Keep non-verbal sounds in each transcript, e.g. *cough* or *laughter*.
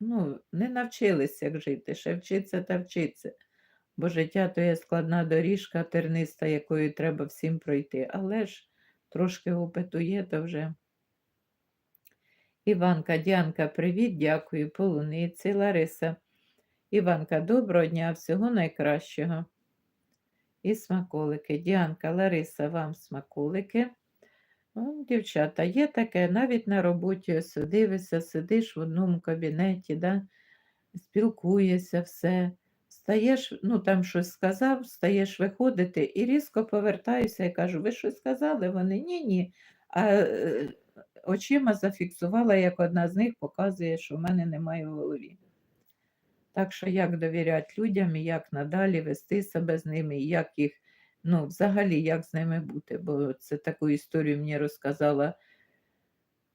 ну, не навчились, як жити, ще вчиться та вчиться. Бо життя то є складна доріжка терниста, якою треба всім пройти. Але ж трошки опиту є, то вже. Іванка, Діанка, привіт, дякую, полуниці, Лариса. Іванка, доброго дня, всього найкращого. І смаколики. Діанка, Лариса, вам смаколики. Ну, дівчата, є таке, навіть на роботі ось дивишся, сидиш в одному кабінеті, да, спілкуєшся, все. Стаєш, ну там щось сказав, стаєш виходити і різко повертаюся і кажу, ви щось сказали? Вони ні-ні. А е, очима зафіксувала, як одна з них показує, що в мене немає в голові. Так що як довіряти людям і як надалі вести себе з ними, і як їх, ну, взагалі, як з ними бути. Бо це таку історію мені розказала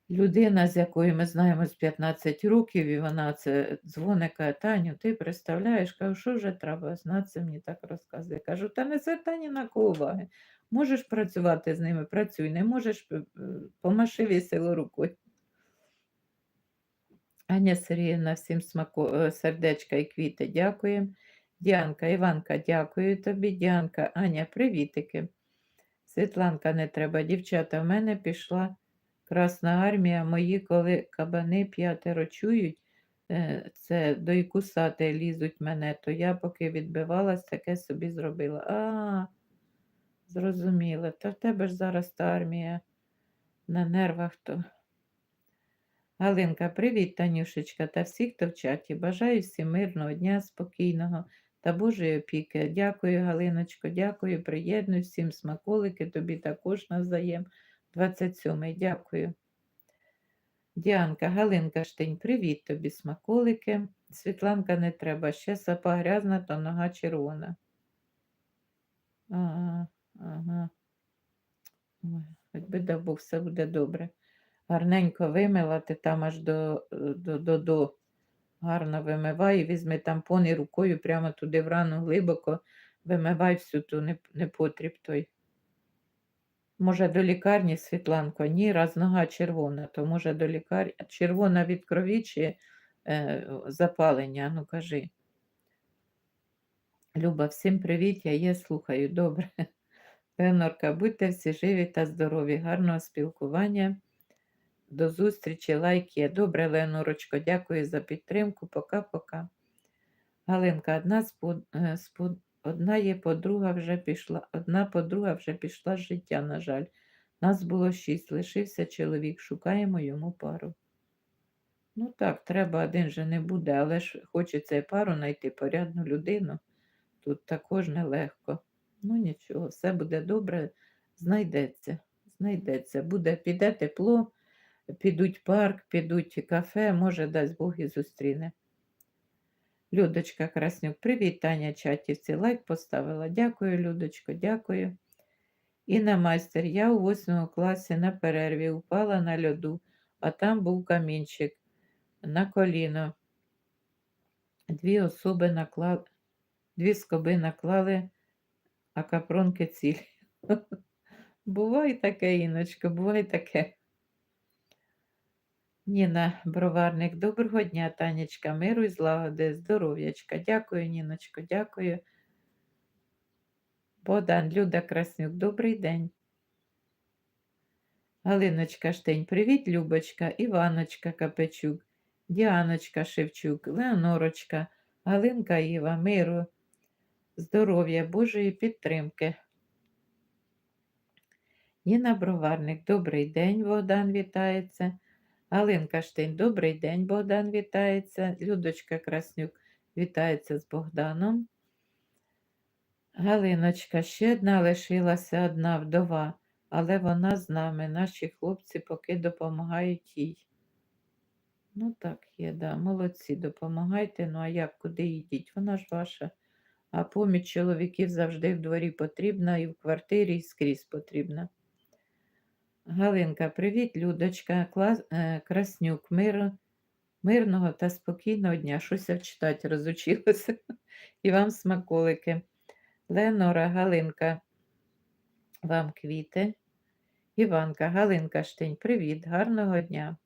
людина, з якою ми знаємо з 15 років, і вона це дзвонить, каже, Таню, ти представляєш, кажу, що вже треба знати, це мені так розказує. Кажу, та не звертай ні на кого уваги. Можеш працювати з ними, працюй, не можеш, п- помаши весело рукою. Аня Сергіївна, всім смаку, е, сердечка і квіти, дякуємо. Діанка, Іванка, дякую тобі. Діанка, Аня, привітики. Світланка, не треба. Дівчата, в мене пішла Красна армія. Мої, коли кабани п'ятеро чують, е, це до і кусати лізуть мене, то я поки відбивалась, таке собі зробила. А, зрозуміла. Та в тебе ж зараз та армія на нервах то. Галинка, привіт, Танюшечка, та всі, хто в чаті. Бажаю всім мирного дня, спокійного та Божої опіки. Дякую, Галиночко, дякую, приєднуй всім смаколики, тобі також навзаєм. 27-й, дякую. Діанка, Галинка Штень, привіт тобі, смаколики. Світланка не треба, ще сапа грязна, то нога червона. Ага, хоч би дав Бог, все буде добре. Гарненько вимила, ти там аж до, до, до, до. Гарно вимивай, візьми тампон і рукою прямо туди в рану глибоко вимивай всю ту неп- непотріб той. Може, до лікарні, Світланко? Ні, раз нога червона, то може до лікарні. Червона від крові чи е, запалення? Ну кажи. Люба, всім привіт, я є, слухаю. Добре. *laughs* Ленорка, будьте всі живі та здорові, гарного спілкування. До зустрічі, лайк є. Добре, Ленорочко, дякую за підтримку. Пока-пока. Галинка, одна, з под- е, одна є подруга вже пішла, одна подруга вже пішла з життя, на жаль. Нас було шість, лишився чоловік, шукаємо йому пару. Ну так, треба, один же не буде, але ж хочеться пару знайти порядну людину. Тут також нелегко. Ну нічого, все буде добре, знайдеться, знайдеться. Буде, піде тепло, підуть в парк, підуть в кафе, може, дасть Бог і зустріне. Людочка Краснюк, привіт, Таня Чатівці. Лайк поставила. Дякую, Людочко, дякую. Інна майстер, я у восьмому класі на перерві упала на льоду, а там був камінчик на коліно. Дві особи наклали, дві скоби наклали, а капронки цілі. *laughs* Буває таке, Іночка, буває таке. Ніна Броварник, доброго дня, Танечка, миру і злагоди, здоров'ячка. Дякую, Ніночко, дякую. Богдан, Люда Краснюк, добрий день. Галиночка Штень, привіт, Любочка, Іваночка Капечук, Діаночка Шевчук, Леонорочка, Галинка Іва, миру, здоров'я, Божої підтримки. Ніна Броварник, добрий день, Богдан вітається. Галинка Штейн, добрий день, Богдан вітається. Людочка Краснюк вітається з Богданом. Галиночка, ще одна лишилася одна вдова, але вона з нами. Наші хлопці поки допомагають їй. Ну, так є, да. Молодці, допомагайте. Ну, а як, куди йдіть? Вона ж ваша. А поміч чоловіків завжди в дворі потрібна, і в квартирі, і скрізь потрібна. Галинка, привіт, Людочка, Клас, е, Краснюк, мир, мирного та спокійного дня. Щось я вчитати розучилася. *laughs* І вам смаколики. Ленора, Галинка, вам квіти. Іванка, Галинка Штень, привіт, гарного дня.